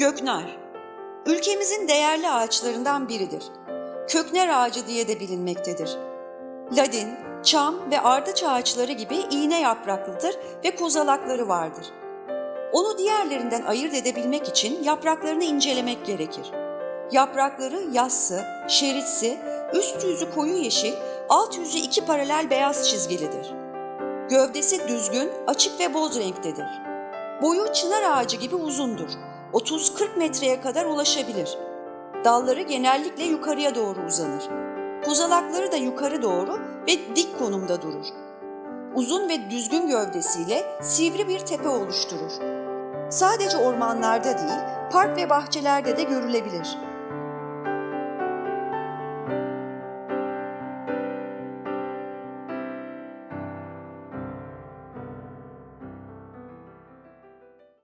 Göknar, ülkemizin değerli ağaçlarından biridir. Kökner ağacı diye de bilinmektedir. Ladin, çam ve ardıç ağaçları gibi iğne yapraklıdır ve kozalakları vardır. Onu diğerlerinden ayırt edebilmek için yapraklarını incelemek gerekir. Yaprakları yassı, şeritsi, üst yüzü koyu yeşil, alt yüzü iki paralel beyaz çizgilidir. Gövdesi düzgün, açık ve boz renktedir. Boyu çınar ağacı gibi uzundur. 30-40 metreye kadar ulaşabilir. Dalları genellikle yukarıya doğru uzanır. Kozalakları da yukarı doğru ve dik konumda durur. Uzun ve düzgün gövdesiyle sivri bir tepe oluşturur. Sadece ormanlarda değil, park ve bahçelerde de görülebilir.